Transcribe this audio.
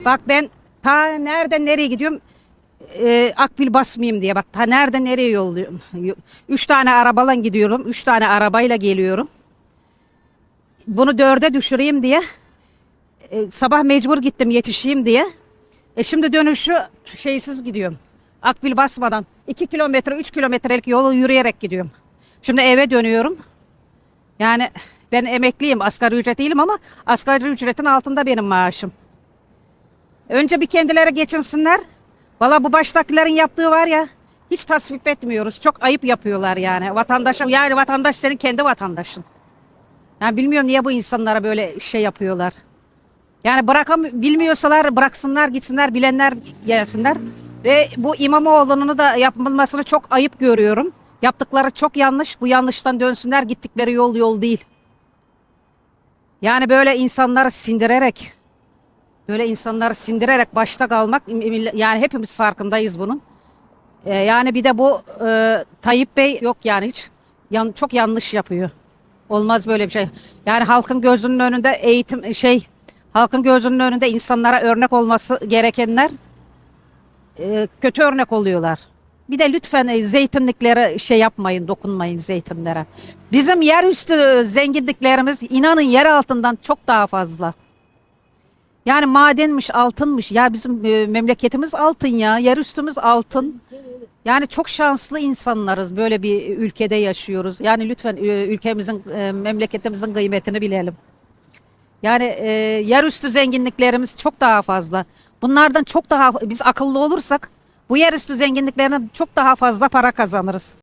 Bak ben ta nereden nereye gidiyorum? Ee, akbil basmayayım diye bak ta nereden nereye yolluyorum. Üç tane arabayla gidiyorum. Üç tane arabayla geliyorum. Bunu dörde düşüreyim diye. e, sabah mecbur gittim yetişeyim diye. E şimdi dönüşü şeysiz gidiyorum. Akbil basmadan. 2 kilometre, 3 kilometrelik yolu yürüyerek gidiyorum. Şimdi eve dönüyorum. Yani ben emekliyim, asgari ücret değilim ama asgari ücretin altında benim maaşım. Önce bir kendileri geçinsinler. Valla bu baştakilerin yaptığı var ya hiç tasvip etmiyoruz. Çok ayıp yapıyorlar yani. Vatandaşım yani vatandaş senin kendi vatandaşın. Yani bilmiyorum niye bu insanlara böyle şey yapıyorlar. Yani bırakam bilmiyorsalar bıraksınlar gitsinler bilenler gelsinler. Ve bu İmamoğlu'nun da yapılmasını çok ayıp görüyorum. Yaptıkları çok yanlış. Bu yanlıştan dönsünler gittikleri yol yol değil. Yani böyle insanları sindirerek böyle insanları sindirerek başta kalmak yani hepimiz farkındayız bunun. Ee, yani bir de bu e, Tayyip Bey yok yani hiç yan, çok yanlış yapıyor. Olmaz böyle bir şey. Yani halkın gözünün önünde eğitim şey halkın gözünün önünde insanlara örnek olması gerekenler e, kötü örnek oluyorlar. Bir de lütfen e, zeytinliklere şey yapmayın, dokunmayın zeytinlere. Bizim yerüstü zenginliklerimiz inanın yer altından çok daha fazla. Yani madenmiş, altınmış. Ya bizim e, memleketimiz altın ya. Yerüstümüz altın. Yani çok şanslı insanlarız. Böyle bir ülkede yaşıyoruz. Yani lütfen e, ülkemizin, e, memleketimizin kıymetini bilelim. Yani e, yerüstü zenginliklerimiz çok daha fazla. Bunlardan çok daha biz akıllı olursak bu yerüstü zenginliklerine çok daha fazla para kazanırız.